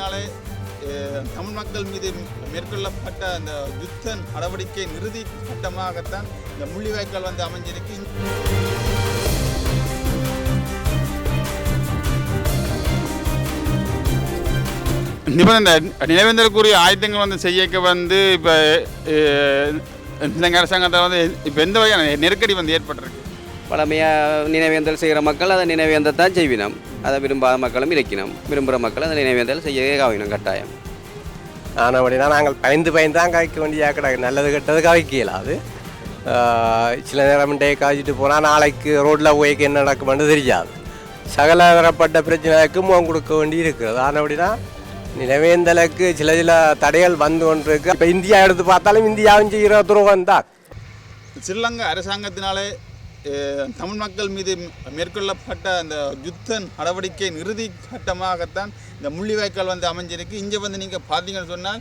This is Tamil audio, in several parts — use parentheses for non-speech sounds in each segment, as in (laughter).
அஹ், தமிழ் மக்கள் மீது மேற்கொள்ளப்பட்ட அந்த யுத்த நடவடிக்கை இறுதி கட்டமாகத்தான் இந்த முள்ளிவாய்க்கால் வந்து அமைஞ்சிருக்கு. நிபந்தனை இந்த நினைவேந்தலுக்குரிய ஆயுதங்கள் வந்து செய்யக்க வந்து இப்போ இலங்கை அரசாங்கத்தை வந்து இப்போ எந்த வகையான நெருக்கடி வந்து ஏற்பட்டிருக்கு? பழமையாக நினைவேந்தல் செய்கிற மக்கள் அதை நினைவேந்தல் தான் செய்வினம். அதை விரும்பாத மக்களும் இருக்கணும் விரும்புகிற மக்கள் அதை நினைவேந்தல் செய்யவே காவினம் கட்டாயம். ஆனபடினா நாங்கள் பயந்து பயந்து தான் காய்க்க வேண்டிய கிடக்கு நல்லது கெட்டது காய்க்க இயலாது ஆஹ் சில நேரம் டே காய்ச்சிட்டு போனால் நாளைக்கு ரோட்டில் போய்க்கு என்ன நடக்குமென்னு தெரியாது. சகல தரப்பட்ட பிரச்சனைக்கு முகம் கொடுக்க வேண்டி இருக்கிறது. ஆனபடினா நிலவேந்தலுக்கு சில சில தடைகள் வந்து கொண்டிருக்கு. இப்போ இந்தியா எடுத்து பார்த்தாலும் இந்தியாவும் செய்கிற துரோகம் தான் ஸ்ரீலங்கா அரசாங்கத்தினாலே தமிழ் மக்கள் மீது மேற்கொள்ளப்பட்ட அந்த யுத்த நடவடிக்கையின் இறுதி கட்டமாகத்தான் இந்த முள்ளிவாய்க்கால் வந்து அமைஞ்சிருக்கு. இங்கே வந்து நீங்கள் பார்த்தீங்கன்னு சொன்னால்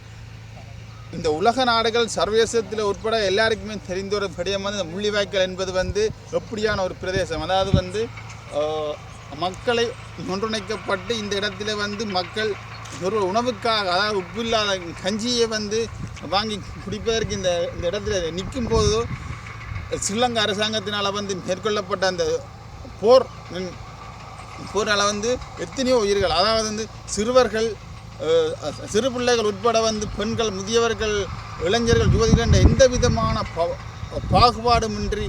இந்த உலக நாடுகள் சர்வதேசத்தில் உட்பட எல்லாருக்குமே தெரிந்த ஒரு விடயம் வந்து இந்த முள்ளிவாய்க்கால் என்பது வந்து எப்படியான ஒரு பிரதேசம்? அதாவது வந்து மக்களை ஒன்றிணைக்கப்பட்டு இந்த இடத்துல வந்து மக்கள் ஒரு உணவுக்காக அதாவது உப்பு இல்லாத கஞ்சியை வந்து வாங்கி குடிப்பதற்கு இந்த இந்த இடத்துல நிற்கும் போதோ ஸ்ரீலங்கா அரசாங்கத்தினால் வந்து மேற்கொள்ளப்பட்ட அந்த போர் போரால் வந்து எத்தனையோ உயிர்கள் அதாவது வந்து சிறுவர்கள் சிறு பிள்ளைகள் உட்பட வந்து பெண்கள் முதியவர்கள் இளைஞர்கள் யுவதிகள் என்ற எந்த விதமான பாகுபாடுமின்றி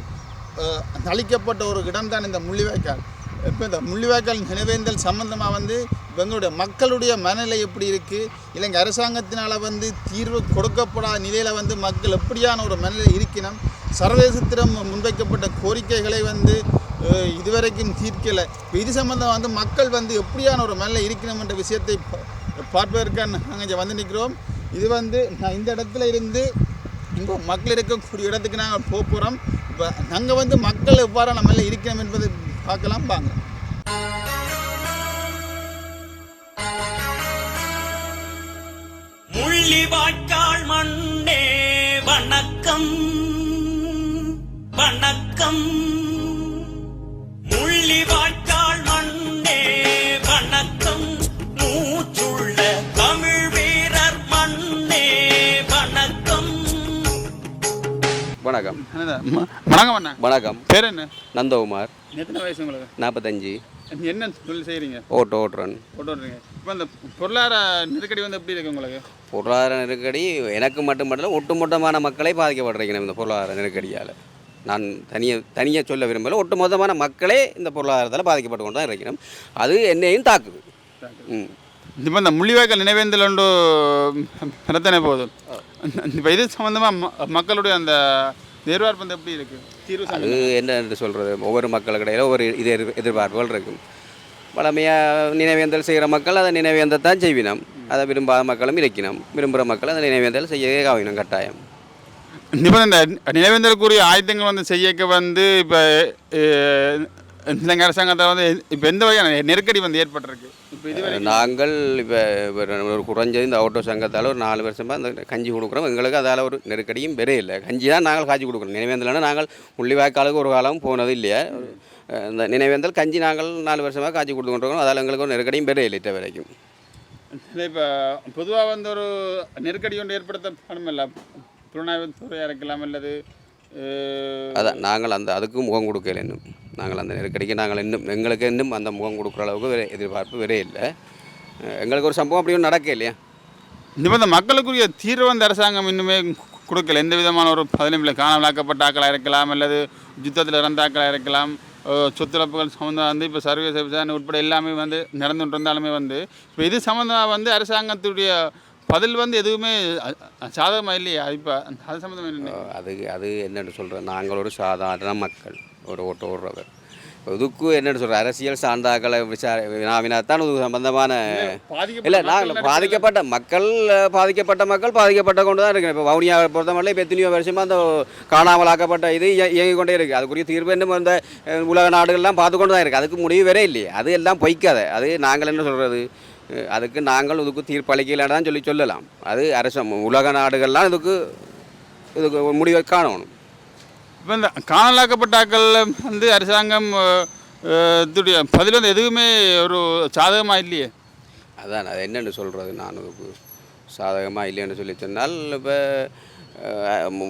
அளிக்கப்பட்ட ஒரு இடம்தான் இந்த முள்ளிவாய்க்கால். இப்போ இந்த முள்ளிவாய்க்கால் நினைவேந்தல் சம்பந்தமாக வந்து எங்களுடைய மக்களுடைய மனநிலை எப்படி இருக்குது இல்லைங்க அரசாங்கத்தினால் வந்து தீர்வு கொடுக்கப்படாத நிலையில் வந்து மக்கள் எப்படியான ஒரு மனநிலை இருக்கணும்? சர்வதேசத்திடம் முன்வைக்கப்பட்ட கோரிக்கைகளை வந்து இதுவரைக்கும் தீர்க்கலை. இப்போ இது சம்மந்தம் வந்து மக்கள் வந்து எப்படியான ஒரு மேலே இருக்கணும் என்ற விஷயத்தை பார்ப்பதற்கான நாங்கள் இங்கே வந்து நிற்கிறோம். இது வந்து நான் இந்த இடத்துல இருந்து இப்போ மக்கள் இருக்கக்கூடிய இடத்துக்கு நாங்கள் போக போகிறோம் இப்போ நாங்கள் வந்து மக்கள் எவ்வாறு நம்ம இருக்கணும் என்பதை பார்க்கலாம் பாங்க முள்ளி வாய்க்கால் மண் வணக்கம். முள்ளிவாய்க்கால் மண்ணே வணக்கம். மூச்சுள்ள தமிழ் வீரர் மண்ணே வணக்கம். வணக்கம். வணக்கம் அண்ணா. வணக்கம். பேர் என்ன நந்தகுமார். எத்தனை வயசு உங்களுக்கு? நாற்பத்தஞ்சு என்ன தொழில் செய்கிறீங்க ஓட்டு ஓட்டுறன். போட்டு வர்றீங்க இப்போ அந்த பொருளாதார நெருக்கடி வந்து எப்படி இருக்கு உங்களுக்கு? பொருளாதார நெருக்கடி எனக்கு மட்டுமல்ல ஒட்டுமொத்தமான மக்களை பாதிக்கப்படுறீங்க இந்த பொருளாதார நெருக்கடியால். நான் தனியாக தனியாக சொல்ல விரும்பல. ஒட்டுமொத்தமான மக்களே இந்த பொருளாதாரத்தால் பாதிக்கப்பட்டு கொண்டு தான் இருக்கிறோம். அது என்னையும் தாக்குது. ம். இப்போ இந்த முள்ளிவாய்க்கால் நினைவேந்தல் ஒன்று பிரச்சனை போகுது. இப்போ இது சம்மந்தமாக மக்களுடைய அந்த எதிர்பார்ப்பு வந்து எப்படி இருக்குது அது? என்ன என்று சொல்கிறது ஒவ்வொரு மக்களுக்கு இடையில ஒவ்வொரு இது எதிர் எதிர்பார்ப்புகள் இருக்கும். பழமையாக நினைவேந்தல் செய்கிற மக்கள் அதை நினைவேந்தல் தான் செய்வினம். அதை விரும்பாத மக்களும் இருக்கணும் விரும்புகிற மக்கள் அதை நினைவேந்தல் செய்யவே காவினம் கட்டாயம். நிபந்தனை இந்த நினைவேந்தலுக்குரிய ஆயுதங்கள் வந்து செய்யக்க வந்து இப்போ இலங்கை அரசாங்கத்தை வந்து இப்போ எந்த வகையான நெருக்கடி வந்து ஏற்பட்டிருக்கு? இப்போ இதுவரை நாங்கள் இப்போ ஒரு குறைஞ்சது இந்த ஆட்டோ சங்கத்தால் ஒரு நாலு வருஷமாக அந்த கஞ்சி கொடுக்குறோம். எங்களுக்கு அதால் ஒரு நெருக்கடியும் பெரிய இல்லை. கஞ்சி தான் நாங்கள் காய்ச்சி கொடுக்குறோம். நினைவேந்தல்னா நாங்கள் முள்ளிவாய்க்காலுக்கு ஒரு காலம் போனது இல்லையா? இந்த நினைவேந்தல் கஞ்சி நாங்கள் நாலு வருஷமாக காய்ச்சி கொடுத்துருக்கோம் அதால் எங்களுக்கு ஒரு நெருக்கடியும் பெரிய இல்லை வரைக்கும். இப்போ பொதுவாக வந்து ஒரு நெருக்கடி ஒன்று ஏற்படுத்தப்படும் இல்லை. புலனாய்வுத்துறையாக இருக்கலாம் அல்லது அதான் நாங்கள் அந்த அதுக்கு முகம் கொடுக்கல இன்னும். நாங்கள் அந்த நெருக்கடிக்கு நாங்கள் இன்னும் எங்களுக்கு இன்னும் அந்த முகம் கொடுக்குற அளவுக்கு வேறு எதிர்பார்ப்பு வேறே இல்லை. எங்களுக்கு ஒரு சம்பவம் அப்படி ஒன்றும் நடக்க இல்லையா? நிபந்தனை மக்களுக்குரிய தீர்வு அந்த அரசாங்கம் இன்னுமே கொடுக்கல. எந்த விதமான ஒரு பதிலும் இல்லை காணாமலாக்கப்பட்ட ஆக்களாக இருக்கலாம் அல்லது யுத்தத்தில் இறந்த ஆக்களாக இருக்கலாம். சொத்துழப்புகள் சம்மந்தம் வந்து இப்போ சர்வீஸ் விசாரணை உட்பட எல்லாமே வந்து நடந்துட்டு இருந்தாலுமே வந்து இப்போ இது சம்மந்தமாக வந்து அரசாங்கத்துடைய பதில் வந்து எதுவுமே சாதகமாக இல்லையா? இப்போ அது சம்மந்தமாக என்ன? அது அது என்னென்னு சொல்கிறேன் நாங்கள் ஒரு சாதாரண மக்கள் ஒரு ஓட்டு ஓடுறவர் இதுக்கு என்னென்னு சொல்கிற அரசியல் சார்ந்தாக்களை விசார வினாவினா தான் இது சம்பந்தமான இல்லை நாங்கள் பாதிக்கப்பட்ட மக்கள் பாதிக்கப்பட்ட மக்கள் பாதிக்கப்பட்ட கொண்டு தான் இருக்கிறோம் இப்போ வவுனியாவை பொறுத்த மட்டும் இப்போ எத்தனையோ வருஷமாக அந்த காணாமலாக்கப்பட்ட இது இய- இயங்கிக் கொண்டே இருக்குது அதுக்குரிய தீர்வு இன்னும் அந்த உலக நாடுகள்லாம் பார்த்து கொண்டு தான் இருக்குது அதுக்கு முடிவு வேறே இல்லையே. அது எல்லாம் பொய்க்காத. அது நாங்கள் என்ன சொல்கிறது அதுக்கு நாங்கள் இதுக்கு தீர்ப்பளிக்கலைன்னு தான் சொல்லி சொல்லலாம். அது அரசு உலக நாடுகள்லாம் இதுக்கு இதுக்கு ஒரு முடிவை காணணும். இப்போ இந்த காணலாக்கப்பட்ட ஆக்கள் வந்து அரசாங்கம் பதில் வந்து எதுவுமே ஒரு சாதகமாக இல்லையே? அது அதான் அது என்னென்னு சொல்கிறது நான் அதுக்கு சாதகமாக இல்லைன்னு சொல்லி சொன்னால் இப்போ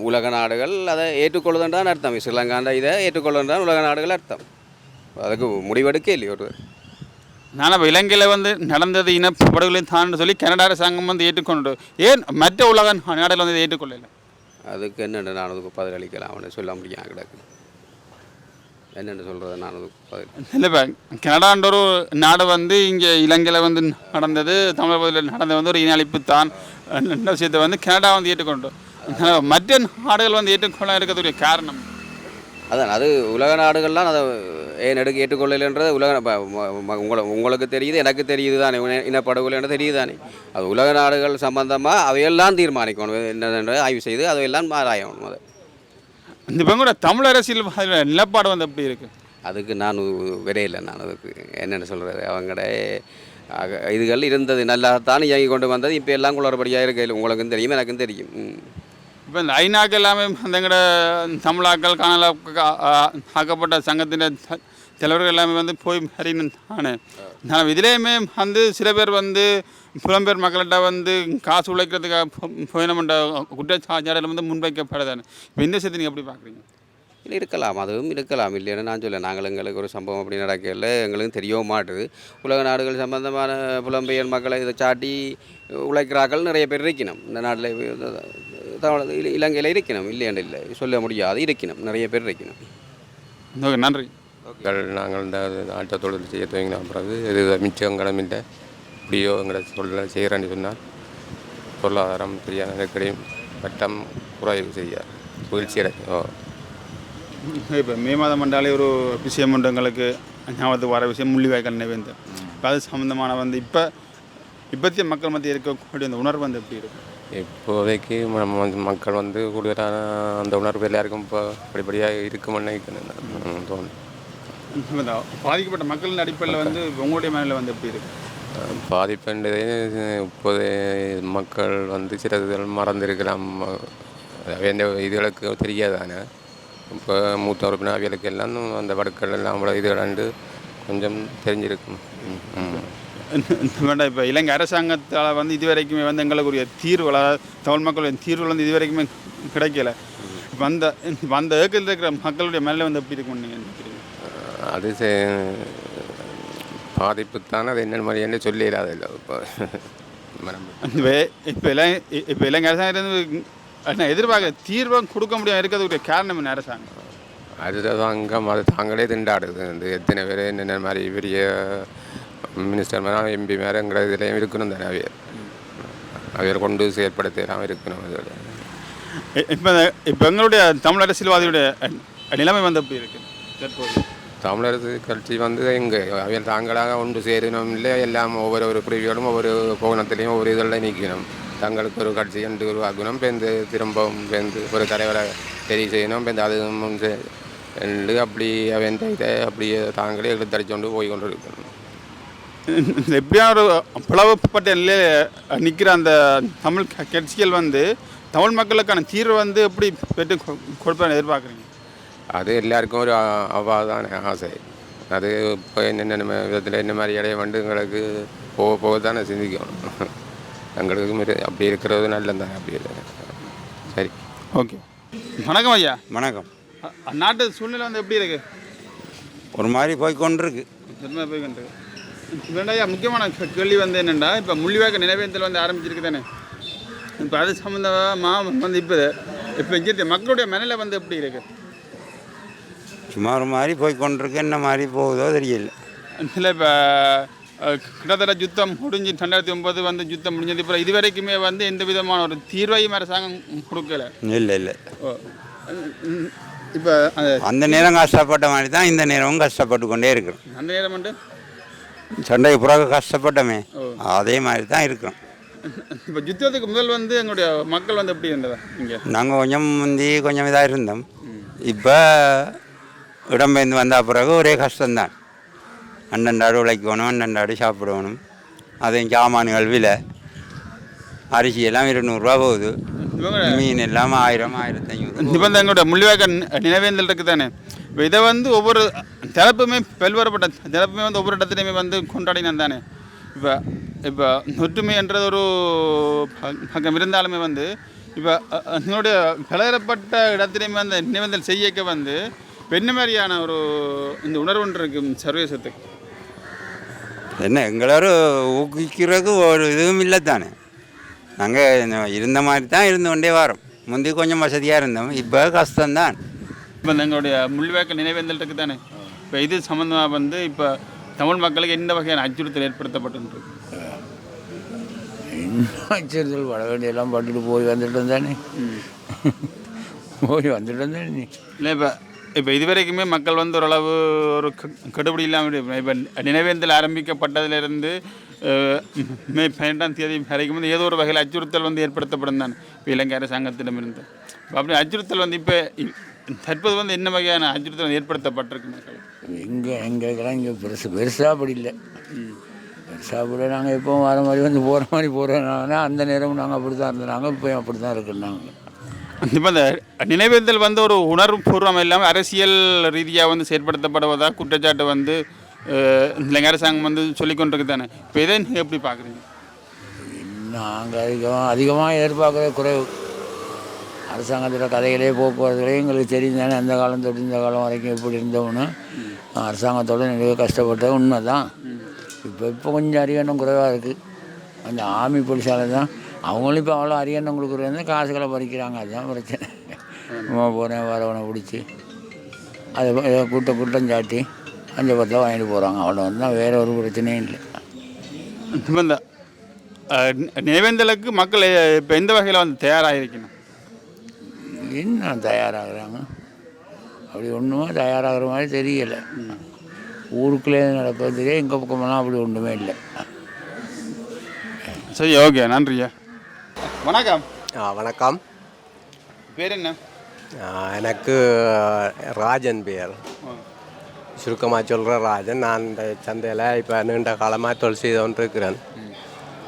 உலக நாடுகள் அதை ஏற்றுக்கொள்ளுதுன்றான் அர்த்தம். ஸ்ரீலங்காண்ட இதை ஏற்றுக்கொள்ளுன்றான் உலக நாடுகள் அர்த்தம். அதுக்கு முடிவெடுக்க இல்லையா ஒரு நான் இப்போ இலங்கையில் வந்து நடந்தது இனப்படுகொலை தான் சொல்லி கனடா அரசாங்கம் வந்து ஏற்றுக்கொண்டு ஏன் மற்ற உலக நாடுகள் வந்து ஏற்றுக்கொள்ளல? அதுக்கு என்னென்னு நான் அதுக்கு பதிலளிக்கலாம் அவனை சொல்ல முடியும் கிடக்கு. என்னென்னு சொல்கிறது நான் அதுக்கு பதில் இல்லை இப்போ கனடான்ற ஒரு நாடு வந்து இங்கே இலங்கையில் வந்து நடந்தது தமிழக பகுதியில் நடந்தது வந்து ஒரு இன அழிப்பு தான் விஷயத்தை வந்து கனடா வந்து ஏற்றுக்கொண்டு மற்ற நாடுகள் வந்து ஏற்றுக்கொள்ள இருக்கிறதுடைய காரணம் அதான் அது உலக நாடுகள்லாம் அதை ஏன் எடுக்க ஏற்றுக்கொள்ளலைன்றது உலக உங்களை உங்களுக்கு தெரியுது எனக்கு தெரியுது தானே இன- இனப்படுகொலைன்றது தெரியுது தானே அது உலக நாடுகள் சம்பந்தமாக அவையெல்லாம் தீர்மானிக்கணும் என்னென்ன ஆய்வு செய்து அதையெல்லாம் ஆராயணும் அதை. இந்த பங்கோட தமிழ் அரசியல் நிலப்பாடு வந்து எப்படி இருக்குது அதுக்கு நான் விரையில்லை நான் அதுக்கு என்னென்னு சொல்கிறது அவங்களோட இதுகள் இருந்தது நல்லாத்தான் இயங்கி கொண்டு வந்தது இப்போ எல்லாம் குளறுபடியாக இருக்கு உங்களுக்கும் தெரியும் எனக்கும் தெரியும். இப்போ இந்த ஐநாக்கு எல்லாமே அந்த எங்கட தமிழாக்கள் காணல ஆக்கப்பட்ட சங்கத்தின் தலைவர்கள் எல்லாமே வந்து போய் அறியணும் தானே நான் இதுலேயுமே வந்து சில பேர் வந்து புலம்பெயர் மக்கள்கிட்ட வந்து காசு உழைக்கிறதுக்காக போ- போயினோம்ன்ற வந்து முன்வைக்கப்படுதானே இப்போ இந்த விஷயத்தை நீங்கள் எப்படி பார்க்குறீங்க இல்லை இருக்கலாம் அதுவும் இருக்கலாம். இல்லைன்னு நான் சொல்ல நாங்கள் எங்களுக்கு ஒரு சம்பவம் அப்படி நடக்கல எங்களுக்கும் தெரியவும் மாட்டுது. உலக நாடுகள் சம்பந்தமான புலம்பெயர் மக்களை இதை சாட்டி உழைக்கிறார்கள் நிறைய பேர் இருக்கணும் இந்த நாட்டில் தமிழ் இலங்கையில் இருக்கணும் இல்லையாண்டு இல்லை. சொல்ல முடியாது இருக்கணும் நிறைய பேர் இருக்கணும் நன்றி. மக்கள் நாங்கள் இந்த ஆட்ட தொழில் செய்ய துவங்கின பிறகு இது மிச்சம் கடமில்லை இப்படியோ எங்களை சொல்ல செய்கிறேன்னு சொன்னால் பொருளாதாரம் சரியான நெருக்கடியும் வட்டம் குறைவு செய்ய வீழ்ச்சி அடையும். ஓ (laughs) இப்போ மே மாதம் மண்டாலே ஒரு விஷயம் எங்களுக்கு ஞாபகத்துக்கு வர விஷயம் முள்ளிவாய்க்கால் நினைவேந்தல். இப்போ அது சம்மந்தமான வந்து இப்போ இப்பத்திய மக்கள் மத்திய இருக்கக்கூடிய அந்த உணர்வு வந்து எப்படி இருக்கும் இப்போதைக்கு நம்ம வந்து மக்கள் வந்து கூடுதலான அந்த உணர்வு எல்லாருக்கும் இப்போ படிப்படியாக இருக்குமென்னு தோணும். பாதிக்கப்பட்ட மக்களின் அடிப்படையில் வந்து உங்களுடைய மனநிலை வந்து எப்படி இருக்கு? பாதிப்புன்றது இப்போது மக்கள் வந்து சில மறந்திருக்கலாம். வேண்டிய இதுகளுக்கு தெரியாதானே. இப்போ மூத்த உறுப்பினர் அவியலுக்கு எல்லாம் அந்த வடுக்கள் எல்லாம் அவ்வளோ இதுகளாண்டு கொஞ்சம் தெரிஞ்சிருக்கும். வேண்டாம் இப்போ இலங்கை அரசாங்கத்தால் வந்து இதுவரைக்குமே வந்து எங்களுக்குரிய தீர்வுகள் தமிழ் மக்களுடைய தீர்வுகள் வந்து இதுவரைக்குமே கிடைக்கல. இப்ப அந்த ஏக்கத்தில் இருக்கிற மக்களுடைய மனநிலை வந்து எப்படி இருக்கும்னு நீங்கள் நினைக்கிறீங்க? அது செ- பாதிப்பு தானே அது என்ன மாதிரியானு சொல்லிடாது இல்லை இப்போ. இப்போ இப்போ இலங்கை இப்போ இலங்கை அரசாங்கம் நான் எதிர்பார்க்க தீர்வை கொடுக்க முடியாம இருக்கிறதுக்குரிய காரணம் என்ன அரசாங்கம் அரசாங்கம் அது தாங்களே திண்டாடுது. இந்த எத்தனை பேர் என்னென்ன மாதிரி பெரிய மினிஸ்டர் மேலே எம்பி மேலே எங்களை இதுலேயும் இருக்கணும் தானே அவையர் அவையர் கொண்டு செயற்படுத்தலாம் இருக்கணும் இதோட இப்போ இப்போ எங்களுடைய தமிழ் அரசியல்வாதியுடைய நிலைமை வந்து எப்படி இருக்கு? தற்போது. தமிழரசு கட்சி வந்து எங்கே அவையர் தாங்களாக ஒன்று சேரணும் இல்லை எல்லாம் ஒவ்வொரு ஒரு பிரிவுகளும் ஒவ்வொரு கோணத்திலையும் ஒவ்வொரு இதெல்லாம் நீக்கணும் தங்களுக்கு ஒரு கட்சி என்று உருவாக்கணும். பேருந்து திரும்பவும் பேருந்து ஒரு தலைவரை தெரிவு செய்யணும். பேருந்து அது முன் செ- என்று அப்படி அவன் இதை அப்படியே தாங்களே இழுத்தடிச்சு கொண்டு போய் கொண்டு இருக்கணும் எப்படியான ஒரு பிளவுப்பட்ட நிலையில் நிற்கிற அந்த தமிழ் கட்சிகள் வந்து தமிழ் மக்களுக்கான தீர்வை வந்து எப்படி பெற்று கொ- கொடுப்பேன்னு எதிர்பார்க்குறீங்க? அது எல்லாருக்கும் ஒரு அவாதான ஆசை. அது இப்போ என்னென்ன விதத்தில் என்ன மாதிரி இடைய வந்து எங்களுக்கு போக போக தானே சிந்திக்கணும் எங்களுக்கு மிரு- அப்படி இருக்கிறது நல்லது தானே அப்படி இல்லை. சரி. ஓகே. வணக்கம் ஐயா. வணக்கம். அந்நாட்டு சூழ்நிலை வந்து எப்படி இருக்கு? ஒரு மாதிரி போய் கொண்டிருக்கு போய் கண்டு ஐயா முக்கியமான கே- கேள்வி வந்து என்னென்னா இப்போ முள்ளிவாக்க நினைவேந்தல் வந்து ஆரம்பிச்சிருக்கு தானே? இப்போ அது சம்மந்தமாக வந்து இப்போ இப்போ இங்கே மக்களுடைய மனநிலை வந்து எப்படி இருக்கு? சும்மா ஒரு மாதிரி போய் கொண்டிருக்கு என்ன மாதிரி போகுதோ தெரியல. இல்லை இப்போ கிட்டத்தட்ட யுத்தம் முடிஞ்சு ரெண்டாயிரத்தி ஒன்பது வந்து யுத்தம் முடிஞ்சது. இப்போ இது வரைக்குமே வந்து எந்த விதமான ஒரு தீர்வையும் அரசாங்கம் கொடுக்கல. இல்லை இல்லை. இப்போ அந்த அந்த நேரம் கஷ்டப்பட்ட மாதிரி தான் இந்த நேரமும் கஷ்டப்பட்டு கொண்டே இருக்கிறோம். அந்த நேரம் வந்து? சண்டைக்கு பிறகு கஷ்டப்பட்டோமே. அதே மாதிரி தான் இருக்கிறோம். இப்போ யுத்தத்துக்கு முதல் வந்து எங்களுடைய மக்கள் வந்து எப்படி இருந்ததா இங்கே? நாங்கள் கொஞ்சம் முந்தி கொஞ்சம் இதாக இருந்தோம். இப்போ இடம்பெயர்ந்து வந்த பிறகு ஒரே கஷ்டம்தான். அண்டண்டாடு உழைக்கணும் அண்டண்டாடு சாப்பிடணும் அதையும் சாமான்கள் விலை. அரிசி எல்லாம் இருநூறுவா போகுது. மீன் எல்லாம் ஆயிரம் ஆயிரத்தி ஐநூறு இப்போ இந்த எங்களுடைய முள்ளிவாக்க நினைவேந்தல் இருக்குது தானே இப்போ இதை வந்து ஒவ்வொரு தரப்புமே பல்வேறுபட்ட தரப்புமே வந்து ஒவ்வொரு இடத்துலையுமே வந்து கொண்டாடினா தானே? இப்போ இப்போ ஒற்றுமைன்றது ஒரு பக்கம் இருந்தாலுமே வந்து இப்போ என்னுடைய பலதரப்பட்ட இடத்துலையுமே அந்த நினைவேந்தல் செய்யக்க வந்து என்ன மாதிரியான ஒரு இந்த உணர்வு ஒன்று இருக்கு சர்வதேசத்துக்கு. என்ன எங்களோட ஊக்குவிக்கிறதுக்கு ஒரு இதுவும் இல்லை தானே. நாங்கள் இருந்த மாதிரி தான் இருந்து கொண்டே வரோம். முந்தி கொஞ்சம் வசதியாக இருந்தோம் இப்போ கஷ்டம்தான். இப்போ எங்களுடைய முள்ளிவாய்க்கல் நினைவேந்தல் தானே. இப்போ இது சம்மந்தமாக வந்து இப்போ தமிழ் மக்களுக்கு எந்த வகையான அச்சுறுத்தல் ஏற்படுத்தப்பட்டு இன்னும் அச்சுறுத்தல்? பட வேண்டியெல்லாம் பட்டுட்டு போய் வந்துட்டு தானே. போய் வந்துட்டு தானே. நீ இல்லை இப்போ இப்போ இதுவரைக்குமே மக்கள் வந்து ஓரளவு ஒரு க- இல்லாமல் இப்போ நினைவேந்தல் ஆரம்பிக்கப்பட்டதிலிருந்து மே பன்னெண்டாம் தேதி வரைக்கும் வந்து ஏதோ ஒரு வகையில் அச்சுறுத்தல் வந்து ஏற்படுத்தப்படும் தான் இப்போ இலங்கை அரசாங்கத்திடமிருந்து. அப்படி அச்சுறுத்தல் வந்து இப்போ தற்போது வந்து என்ன வகையான அச்சுறுத்தல் ஏற்படுத்தப்பட்டிருக்கு மக்கள்? எங்கே எங்களுக்கெல்லாம் இங்கே பெருசு பெருசாக அப்படி இல்லை. பெருசாக கூட நாங்கள் எப்போவும் வர மாதிரி வந்து போகிற மாதிரி போகிறோம்னா அந்த நேரமும் நாங்கள் அப்படி தான் இருந்தோம். நாங்கள் இப்போ அப்படி தான் இருக்கோம் நாங்கள் இப்போ இந்த நினைவேந்தல் வந்து ஒரு உணர்வு பூர்வம் இல்லாமல் அரசியல் ரீதியாக வந்து செயற்படுத்தப்படுவதா குற்றச்சாட்டு வந்து அஹ், இலங்கை அரசாங்கம் வந்து சொல்லிக் கொண்டிருக்கு தானே இப்போ இதை நீங்கள் எப்படி பார்க்குறீங்க நாங்கள் அதிகமாக அதிகமாக எதிர்பார்க்குற குறைவு. அரசாங்கத்தில் கதைகளே போக்குவரத்துகளே எங்களுக்கு தெரியும் தானே அந்த காலம் தொட்டு இந்த காலம் வரைக்கும் எப்படி இருந்தோம்னு. அரசாங்கத்தோட நிறைய கஷ்டப்பட்டது உண்மை தான் இப்போ இப்போ கொஞ்சம் அரியணம் குறைவாக இருக்குது அந்த ஆர்மி போலீஸால தான் அவங்களும் இப்போ அவ்வளோ அரியணம் கொடுக்குறது காசுகளை பறிக்கிறாங்க. அதுதான் பிரச்சனை. சும்மா போகிறேன் வரவனை பிடிச்சி. அதை ஏதோ கூட்ட கூட்டம் சாட்டி அஞ்சு பத்தில் வாங்கிட்டு போகிறாங்க அவ்வளோ தான். வேறு ஒரு பிரச்சனையும் இல்லை. இந்த நினைவேந்தலுக்கு மக்கள் இப்போ எந்த வகையில் வந்து தயாராக இருக்கணும் என்ன தயாராகிறாங்க? அப்படி ஒன்றுமே தயாராகிற மாதிரி தெரியலை. ஊருக்குள்ளே நடப்பது தெரியும் எங்கள் பக்கமெல்லாம் அப்படி ஒன்றுமே இல்லை. சரி ஓகே. நன்றியா வணக்கம். ஆ, வணக்கம். பேர் என்ன? எனக்கு ராஜன் பேர். சுருக்கமாக சொல்கிற ராஜன். நான் இந்த சந்தையில் இப்போ நீண்ட காலமாக தொழில் செய்து கொண்டிருக்கிறேன்.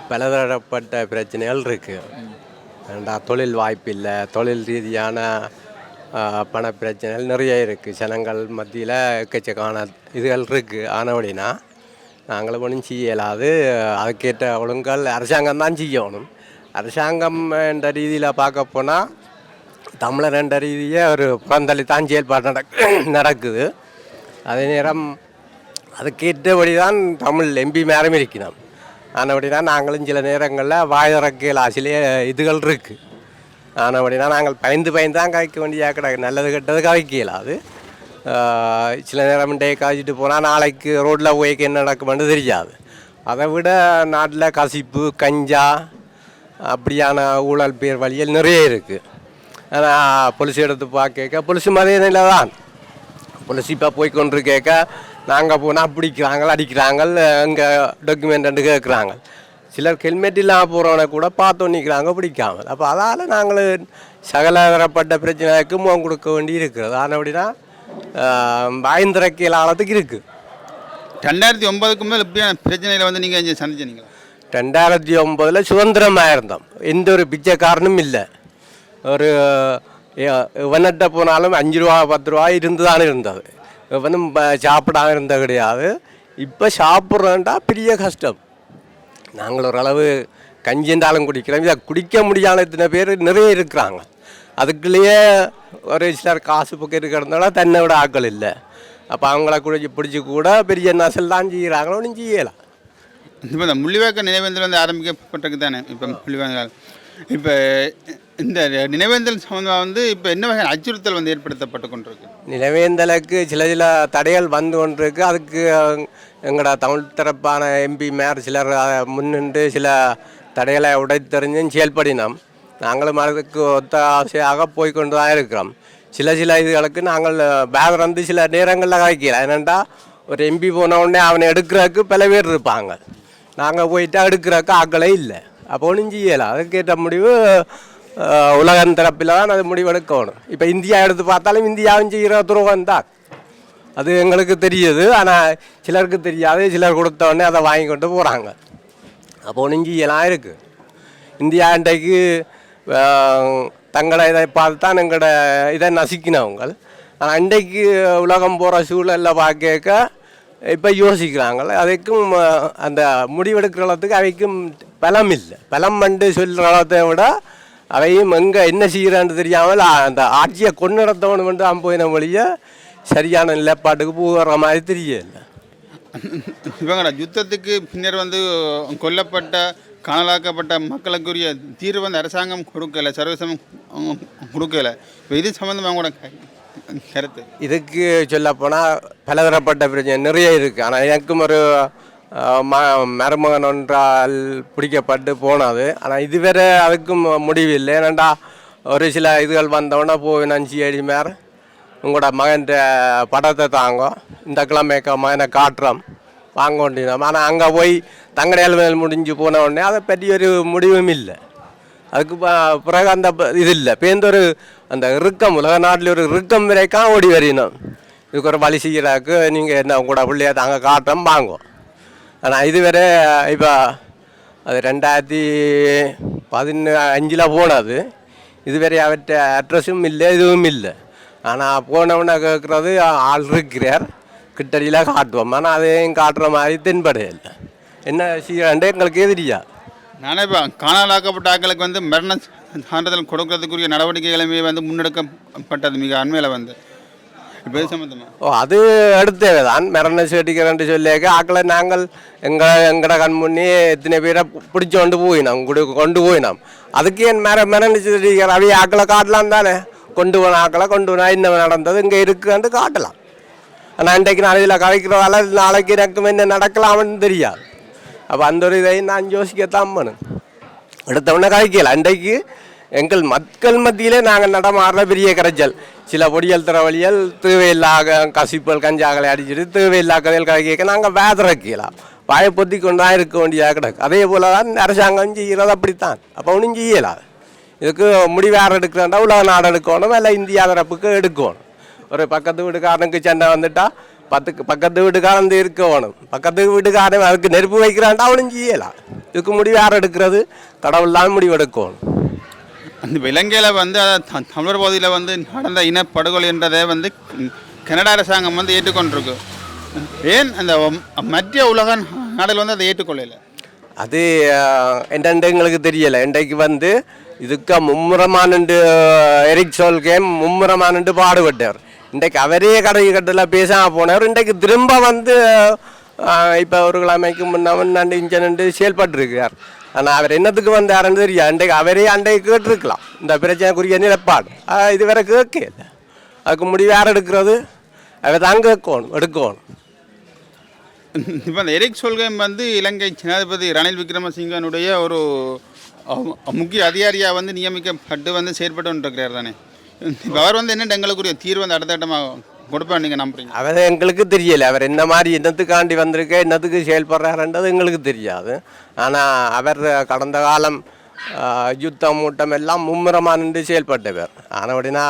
பலதரப்பட்ட பிரச்சனைகள் இருக்குது ஏண்டா தொழில் வாய்ப்பு இல்லை. தொழில் ரீதியான பண பிரச்சனைகள் நிறைய இருக்குது ஜனங்கள் மத்தியில் எக்கச்சக்கான இதுகள் இருக்குது ஆனபடினா நாங்களும் ஒன்றும் செய்யலாது. அதுக்கேற்ற ஒழுங்கல் அரசாங்கம் தான் செய்யணும். அரசாங்கம் என்ற ரீதியில் பார்க்க போனால் தமிழர் என்ற ரீதியே ஒரு புறந்தள்ளி தான் செயல்பாடு நடக்கு நடக்குது. அதே நேரம் அதுக்கேற்றபடி தான் தமிழ் எம்பி மேரம் இருக்கணும் ஆனபடினா நாங்களும் சில நேரங்களில் வாய் திறக்கையில் சில இதுகள் இருக்குது ஆனபடினா நாங்கள் பயந்து பயந்து தான் காய்க்க வேண்டிய கிடக்கு நல்லது கெட்டது காய்க்கல அது. சில நேரம் டே காய்ச்சிட்டு போனால் நாளைக்கு ரோட்டில் போய்க்கு என்ன நடக்குமென்னு தெரியாது. அதை விட நாட்டில் கசிப்பு கஞ்சா அப்படியான ஊழல் பேர் வழிகள் நிறைய இருக்குது ஆனால் பொலிசி எடுத்து பார்க்க பொலிசி மதியனில் தான் பொலிசி இப்போ போய் கொண்டு கேட்க நாங்கள் போனால் பிடிக்கிறாங்க அடிக்கிறாங்க எங்கே டாக்குமெண்ட் ரெண்டு கேட்குறாங்க. சிலர் ஹெல்மெட் இல்லாமல் போகிறவனை கூட பார்த்து நிற்கிறாங்க பிடிக்காமல் அப்போ அதால் நாங்கள் சகல தரப்பட்ட பிரச்சனைக்கு முகம் கொடுக்க வேண்டி இருக்கிறது. ஆனால் அப்படின்னா வாய்ந்திறக்கியல் ஆழத்துக்கு இருக்குது ரெண்டாயிரத்தி ஒன்பதுக்கு மேல் இப்படியான பிரச்சனையில் வந்து நீங்கள் இங்கே சந்திச்சீங்களா ரெண்டாயிரத்தி ஒம்பதில் சுதந்திரமாக இருந்தோம் எந்த ஒரு பிச்சைக்காரனும் இல்லை ஒரு இவன்கிட்ட போனாலும் அஞ்சு ரூபா பத்து ரூபா இருந்து தான் இருந்தது இவனும் சாப்பிடாமல் சாப்பிடாம இருந்த கிடையாது இப்போ சாப்பிட்றேன்டா பெரிய கஷ்டம் நாங்கள் ஓரளவு கஞ்சின்றாலும் குடிக்கிறோம் இதை குடிக்க முடியாத இத்தனை பேர் நிறைய இருக்கிறாங்க அதுக்குள்ளேயே ஒரு சிலர் காசு பக்கம் இருக்கிறதுனால தன்னை விட ஆட்கள் இல்லை அப்போ அவங்கள குடிச்சு பிடிச்சி கூட பெரிய நசல் தான் செய்கிறாங்களோ ஒன்றும் செய்யலாம் இப்போ இந்த முள்ளிவாய்க்கால் நினைவேந்தல் வந்து ஆரம்பிக்கப்பட்டிருக்கு தானே இப்போ முள்ளிவாய்க்கால். இப்போ இந்த நினைவேந்தல் சம்மந்தமாக வந்து இப்போ என்ன வகையான அச்சுறுத்தல் வந்து ஏற்படுத்தப்பட்டு கொண்டிருக்கு? நினைவேந்தலுக்கு சில சில தடைகள் வந்து கொண்டிருக்கு. அதுக்கு எங்களோட தமிழ் தரப்பான எம்பி மேயர் சிலர் முன்னின்று சில தடைகளை உடைத்தறிஞ்சும் செயல்படினோம். நாங்களும் அதுக்கு ஒத்த ஆசையாக போய்கொண்டு தான் இருக்கிறோம். சில சில இதுகளுக்கு நாங்கள் பேக் வந்து சில நேரங்களில் கழிக்கிறோம் ஏனென்றால் ஒரு எம்பி போன உடனே அவனை எடுக்கிறதுக்கு பல பேர் இருப்பாங்க. நாங்கள் போயிட்டு எடுக்கிறக்கு ஆக்களே இல்லை. அப்போ ஒன்றும் செய்யலை. அதுக்கேற்ற முடிவு உலகம் தரப்பில் தான் அது முடிவு எடுக்கணும் இப்போ இந்தியா எடுத்து பார்த்தாலும் இந்தியாவும் செய்கிற துரோகம் தான். அது எங்களுக்கு தெரியுது. ஆனால் சிலருக்கு தெரியாது. சிலர் கொடுத்தோடனே அதை வாங்கி கொண்டு போகிறாங்க அப்போ ஒன்றும் செய்யலாம் இருக்குது இந்தியா இன்றைக்கு தங்களை இதை பார்த்து தான் எங்களோட இதை நசுக்கினவங்க. ஆனால் இன்றைக்கு உலகம் போகிற சூழலில் பார்க்க இப்போ யோசிக்கிறாங்கள அதுக்கும் அந்த முடிவெடுக்கிற அளவுக்கு அவைக்கும் பலம் இல்லை பலம் வந்து சொல்கிற அளத்தை விட அவையும் எங்கே என்ன செய்கிறான்னு தெரியாமல் அந்த ஆட்சியை கொண்டு நடத்தவனு தான் போயின வழிய சரியான நிலைப்பாட்டுக்கு போகிற மாதிரி தெரியல. இவங்கடா யுத்தத்துக்கு பின்னர் வந்து கொல்லப்பட்ட காணலாக்கப்பட்ட மக்களுக்குரிய தீர்வு வந்து அரசாங்கம் கொடுக்கலை சர்வசம் கொடுக்கலை. இப்போ இது சம்மந்தமாக கூட கருத்து. இதுக்கு சொல்லப்போனால் பலதரப்பட்ட பிரச்சனை நிறைய இருக்குது ஆனால் எனக்கும் ஒரு ம மருமகன் ஒன்றால் பிடிக்கப்பட்டு போனது. ஆனால் இதுவரை அதுக்கும் முடிவில்லை ஏன்னாண்டா ஒரு சில இதுகள் வந்தோடனே போய் நஞ்சு அடி மேர் உங்களோட மகன் படத்தை தாங்க இந்த கிழமைக்க மகனை காட்டுறோம் வாங்க வேண்டியது ஆனால் அங்கே போய் தங்கடையால் மேல் முடிஞ்சு போன உடனே அதை பற்றி ஒரு முடிவும் இல்லை. அதுக்கு ப- பிறகு அந்த இது இல்லை பேருந்து ஒரு அந்த இறுக்கம் உலக நாட்டில் ஒரு இறுக்கம் வரைக்கும் ஓடி வரையணும் இதுக்கு ஒரு வழி செய்கிறாக்கு நீங்கள் என்ன கூட பிள்ளைய தாங்க காட்டுறோம் வாங்குவோம் ஆனால் இதுவரை இப்போ அது ரெண்டாயிரத்தி பதின அஞ்சில் போனது. இதுவரை அவற்ற அட்ரஸும் இல்லை இதுவும் இல்லை. ஆனால் போனவன கேட்குறது ஆள் இருக்கிறார் கிட்டடியில் காட்டுவோம். ஆனால் அதையும் காட்டுற மாதிரி தென்படையில்லை என்ன செய்யறாண்டே எங்களுக்கு எதிரியா? நானே இப்போ காணாலாக்கப்பட்ட ஆக்களுக்கு வந்து மரண சான்றிதழ் கொடுக்கறதுக்குரிய நடவடிக்கைகளுமே வந்து முன்னெடுக்கப்பட்டது மிக அண்மையில் வந்து. இப்போ சம்மந்தமாக ஓ அது அடுத்தது தான் மரண சேட்டிக்கிறேன் சொல்லியாக்க ஆக்களை நாங்கள் எங்கள் எங்கட கண் முன்னே எத்தனை பேரை பிடிச்சி கொண்டு போயினோம். கொடு கொண்டு போயினோம். அதுக்கு என் மர மரண செடிக்கிற அவைய ஆக்களை காட்டலாம் தானே? கொண்டு போன ஆக்களை கொண்டு போனால் என்ன நடந்தது இங்கே இருக்குன்னு காட்டலாம். ஆனால் இன்றைக்கு நாளையில் கலைக்கிறதால நாளைக்கு எனக்கும் என்ன நடக்கலாம்னு தெரியாது. அப்போ அந்த ஒரு இதை நான் யோசிக்கத்தான் பண்ணும் எடுத்தவொடனே காய்க்கல அன்றைக்கு எங்கள் மக்கள் மத்தியிலே நாங்கள் நடமாடுற பெரிய கரைச்சல் சில பொடியல் தர வழியல் தேவையில்லாத கசிப்பல் கஞ்சாக்களை அடிச்சுட்டு தேவையில்லா கதையில் கழிக்க நாங்கள் வேதறக்கலாம் வாயை பொத்தி கொண்டு தான் இருக்க வேண்டியதாக கிடக்கு அதே போல தான் அரசாங்கம் செய்கிறது அப்படித்தான் அப்போ ஒன்றும் செய்யலாம் இதுக்கு முடிவு யார் எடுக்கிறாண்டா உலக நாடு எடுக்கணும் இல்லை இந்தியா தரப்புக்கு எடுக்கணும் ஒரு பக்கத்து வீட்டுக்காரனுக்கு சண்டை வந்துட்டா பத்துக்கு பக்கத்து வீட்டுக்காரன் இருக்க வேணும். பக்கத்து வீட்டுக்காரன் அதுக்கு நெருப்பு வைக்கிறான்டா அவனும் செய்யலாம் இதுக்கு முடிவு யார் எடுக்கிறது? கடவுள் தான் முடிவு எடுக்கணும். அந்த இலங்கையில் வந்து தமிழர் பகுதியில் வந்து நடந்த இனப்படுகொலை என்றதை வந்து கனடா அரசாங்கம் வந்து ஏற்றுக்கொண்டிருக்கு. ஏன் அந்த மத்திய உலக நாடுகள் வந்து அதை ஏற்றுக்கொள்ளலை? அது என்னண்டு எங்களுக்கு தெரியலை. இன்றைக்கு வந்து இதுக்கு மும்முரமானண்டு எரிக் சோல் கேம் மும்முரமானண்டு பாடுபட்டார். இன்றைக்கு அவரே கடவுள் கட்டில் பேசாமல் போனவர். இன்றைக்கு திரும்ப வந்து இப்போ ஒரு கிழமைக்கு முன்னவன் நண்டு இஞ்சனண்டு செயல்பட்டுருக்கார் ஆனால் அவர் என்னத்துக்கு வந்தாருன்னு தெரியும் அன்றைக்கு அவரே அன்றைக்கு கேட்டிருக்கலாம். இந்த பிரச்சனைக்குரிய நிலப்பாடு. இது வேற கேட்கல. அதுக்கு முடிவு யார் எடுக்கிறது? அவர் தான் கேட்கணும் எடுக்கணும். இப்போ அந்த எரிக் சொல்கேம் வந்து இலங்கை ஜனாதிபதி ரணில் விக்ரமசிங்கனுடைய ஒரு முக்கிய அதிகாரியாக வந்து நியமிக்கப்பட்டு வந்து செயற்பட்டு கொண்டிருக்கிறார் தானே? அவர் வந்து என்ன எங்களுக்குரிய தீர்வு வந்து அடுத்தட்டமாக கொடுப்பேன் நீங்கள் நம்புறீங்க? அவர் எங்களுக்கு தெரியல. அவர் என்ன மாதிரி என்னத்துக்காண்டி வந்திருக்க என்னத்துக்கு செயல்படுறாருன்றது எங்களுக்கு தெரியாது. ஆனால் அவர் கடந்த காலம் யுத்தம் மூட்டம் எல்லாம் மும்முரமாக நின்று செயல்பட்டவர். ஆனால் அப்படின்னா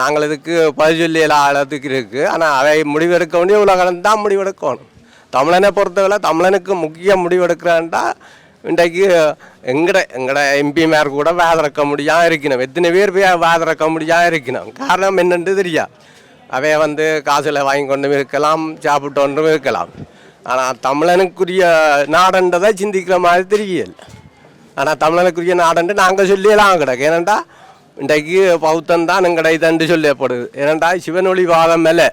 நாங்கள் இதுக்கு பதில் சொல்லியல ஆழத்துக்கு இருக்குது ஆனால் அவை முடிவெடுக்க வேண்டிய உலகம் தான் முடிவெடுக்கணும். தமிழனை பொறுத்தவரை தமிழனுக்கு முக்கிய முடிவெடுக்கிறான்டா இன்றைக்கு எங்கட எங்கட எம்பிமார் கூட வேதறக்க முடியாம இருக்கணும் எத்தனை பேர் போய் வாதிறக்க முடியாம இருக்கணும் காரணம் என்னென்று தெரியா? அவைய வந்து காசில் வாங்கி கொண்டும் இருக்கலாம் சாப்பிட்டு கொண்டும் இருக்கலாம் ஆனால் தமிழனுக்குரிய நாடன்றதை சிந்திக்கிற மாதிரி தெரியல. ஆனால் தமிழனுக்குரிய நாடன்று நாங்கள் சொல்லியலாம் கிடக்கு. ஏனண்டா? இன்றைக்கு பௌத்தம் தான் எங்கட இதன்று சொல்லப்படுது. ஏனண்டா? சிவனொளி வாதம் மேலே.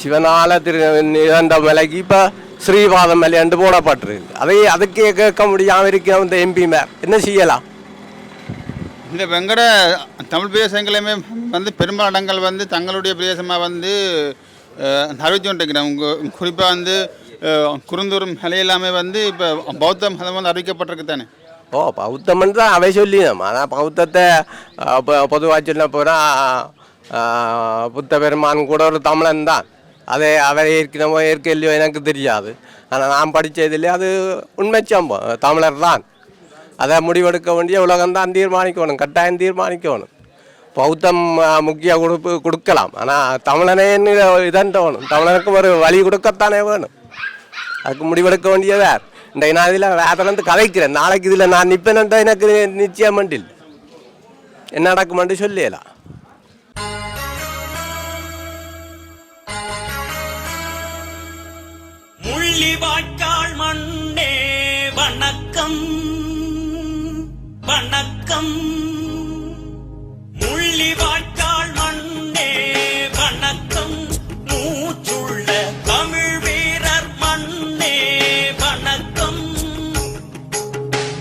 சிவனால திரு இழந்த மலைக்கு இப்போ ஸ்ரீவாதம் என்று போடப்பட்டிருக்கு. அதை அதுக்கே கேட்க முடியாமல் இருக்க இந்த எம்பி மேர். என்ன செய்யலாம்? இந்த வெங்கட தமிழ் பிரதேசங்களுமே வந்து பெரும்பாலான இடங்கள் வந்து தங்களுடைய பிரதேசமாக வந்து அஹ், அறிவிச்சு கொண்டிருக்கிறாங்க குறிப்பாக வந்து குறுந்தூர் மலை எல்லாமே வந்து இப்போ பௌத்த மதம் வந்து அறிவிக்கப்பட்டிருக்கு தானே? ஓ பௌத்தம்னு தான் அவை சொல்லினோம். ஆனால் பௌத்தத்தை பொதுவாக சொல்ல போனால் புத்த பெருமான் கூட ஒரு தமிழன் தான். அதை அவரை ஏற்கனவோ ஏற்க இல்லையோ எனக்கு தெரியாது ஆனால் நான் படித்ததிலே அது உண்மை சம்பவம் தமிழர் தான் அதை முடிவெடுக்க வேண்டிய உலகம்தான் தீர்மானிக்கணும் கட்டாயம் தீர்மானிக்கணும் பௌத்தம் முக்கிய கொடுப்பு கொடுக்கலாம் ஆனால் தமிழனே இதன்றவணும் தமிழனுக்கு ஒரு வழி கொடுக்கத்தானே வேணும் அதுக்கு முடிவெடுக்க வேண்டியதார் இந்த நான் இதில் வேதனந்து கதைக்கிறேன் நாளைக்கு இதில் நான் நிற்பேன்ட்டு எனக்கு நிச்சயம் இல்லை என்ன நடக்குமென்று சொல்லிடலாம் முள்ளிவாய்க்கால் மண்ணே வணக்கம் வணக்கம். முள்ளி முள்ளிவாய்